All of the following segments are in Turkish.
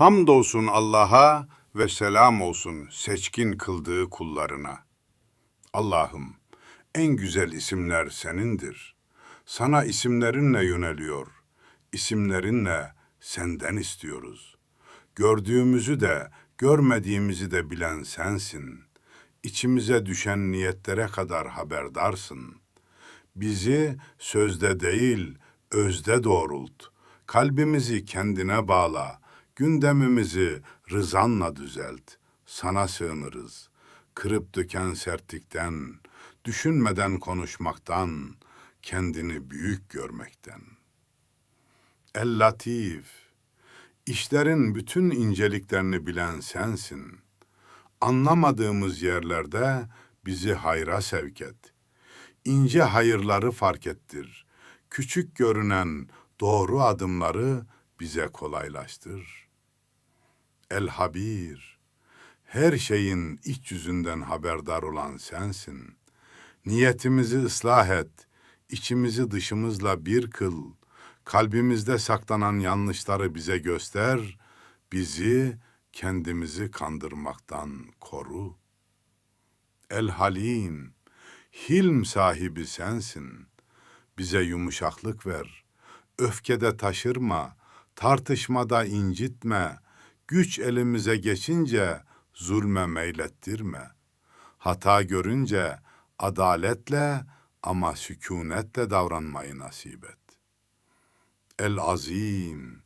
Hamdolsun Allah'a ve selam olsun seçkin kıldığı kullarına. Allah'ım en güzel isimler senindir. Sana isimlerinle yöneliyor. İsimlerinle senden istiyoruz. Gördüğümüzü de görmediğimizi de bilen sensin. İçimize düşen niyetlere kadar haberdarsın. Bizi sözde değil, özde doğrult. Kalbimizi kendine bağla. Gündemimizi rızanla düzelt. Sana sığınırız. Kırıp döken sertlikten, düşünmeden konuşmaktan, kendini büyük görmekten. El Latif, işlerin bütün inceliklerini bilen sensin. Anlamadığımız yerlerde bizi hayra sevk et. İnce hayırları fark ettir. Küçük görünen doğru adımları bize kolaylaştır. El Habir, her şeyin iç yüzünden haberdar olan sensin. Niyetimizi ıslah et, içimizi dışımızla bir kıl. Kalbimizde saklanan yanlışları bize göster, bizi kendimizi kandırmaktan koru. El Halim, hilm sahibi sensin. Bize yumuşaklık ver. Öfkede taşırma, tartışmada incitme. Güç elimize geçince zulme meylettirme. Hata görünce adaletle ama sükunetle davranmayı nasip et. El Azim,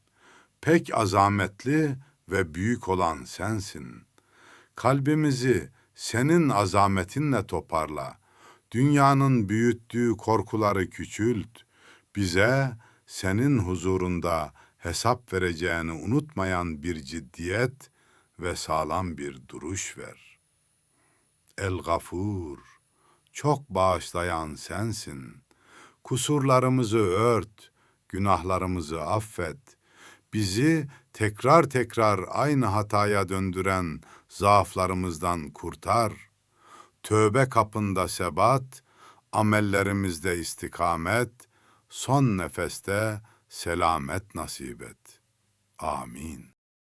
pek azametli ve büyük olan sensin. Kalbimizi senin azametinle toparla. Dünyanın büyüttüğü korkuları küçült. Bize senin huzurunda hesap vereceğini unutmayan bir ciddiyet ve sağlam bir duruş ver. El Gafur, çok bağışlayan sensin. Kusurlarımızı ört, günahlarımızı affet. Bizi tekrar tekrar aynı hataya döndüren zaaflarımızdan kurtar. Tövbe kapında sebat, amellerimizde istikamet, son nefeste selamet nasip et. Amin.